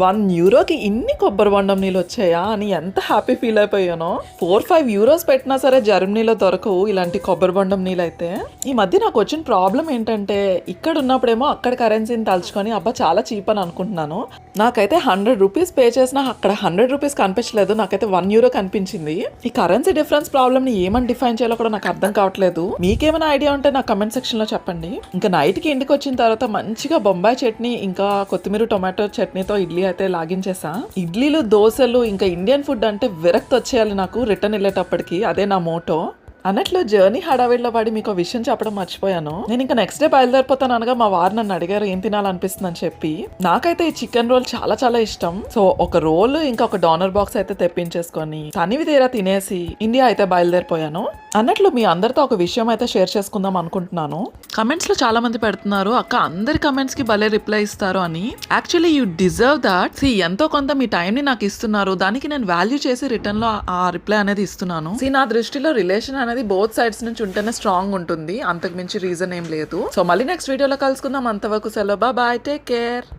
One యూరోకి ఇన్ని కొబ్బరి బొండం నీళ్ళు వచ్చాయా అని ఎంత హ్యాపీ ఫీల్ అయిపోయానో. ఫోర్ ఫైవ్ యూరోస్ పెట్టినా సరే జర్మనీలో దొరకవు ఇలాంటి కొబ్బరి బొండం నీళ్ళు అయితే. ఈ మధ్య నాకు వచ్చిన ప్రాబ్లం ఏంటంటే ఇక్కడ ఉన్నప్పుడేమో అక్కడ కరెన్సీని తలుచుకొని అబ్బా చాలా చీప్ అని అనుకుంటున్నాను. నాకైతే హండ్రెడ్ రూపీస్ పే చేసినా అక్కడ హండ్రెడ్ రూపీస్ కనిపించలేదు. నాకైతే వన్ యూరో కనిపించింది. ఈ కరెన్సీ డిఫరెన్స్ ప్రాబ్లమ్ని ఏమని డిఫైన్ చేయాలో కూడా నాకు అర్థం కావట్లేదు. మీకేమైనా ఐడియా ఉంటే నా కమెంట్ సెక్షన్లో చెప్పండి. ఇంకా నైట్కి ఇంటికి వచ్చిన తర్వాత మంచిగా బొంబాయి చట్నీ ఇంకా కొత్తిమీర టొమాటో చట్నీతో ఇడ్లీ అయితే లాగించేసా. ఇడ్లీలు దోశలు ఇంకా ఇండియన్ ఫుడ్ అంటే విరక్తి వచ్చేయాలి నాకు రిటర్న్ వెళ్ళేటప్పటికి. అదే నా మోటో. అన్నట్లు జర్నీ హడావిడిలో పడి మీకు ఒక విషయం చెప్పడం మర్చిపోయాను. నేను ఇంకా నెక్స్ట్ డే బయలుదేరిపోతాను అనగా మా వారు నన్ను అడిగారు ఏం తినాలనిపిస్తుంది అని చెప్పి. నాకైతే ఈ చికెన్ రోల్ చాలా చాలా ఇష్టం. సో ఒక రోల్ ఇంకా ఒక డోనర్ బాక్స్ అయితే తెప్పించేసుకొని తనివి తీరా తినేసి ఇండియా అయితే బయలుదేరిపోయాను. అన్నట్లు మీ అందరితో ఒక విషయం అయితే షేర్ చేసుకుందాం అనుకుంటున్నాను. కమెంట్స్లో చాలా మంది పెడుతున్నారు అక్క అందరి కమెంట్స్కి భలే రిప్లై ఇస్తారు అని. యాక్చువల్లీ యూ డిజర్వ్ దాట్ సి ఎంతో కొంత మీ టైం ని నాకు ఇస్తున్నారు. దానికి నేను వాల్యూ చేసి రిటర్న్లో ఆ రిప్లై అనేది ఇస్తున్నాను. సి నా దృష్టిలో రిలేషన్ అనేది అనేది బోత్ సైడ్స్ నుంచి ఉంటేనే స్ట్రాంగ్ ఉంటుంది. అంతకు మించి రీజన్ ఏం లేదు. సో మళ్ళీ నెక్స్ట్ వీడియోలో కలుసుకుందాం. అంతవరకు సెలవు. Bye take care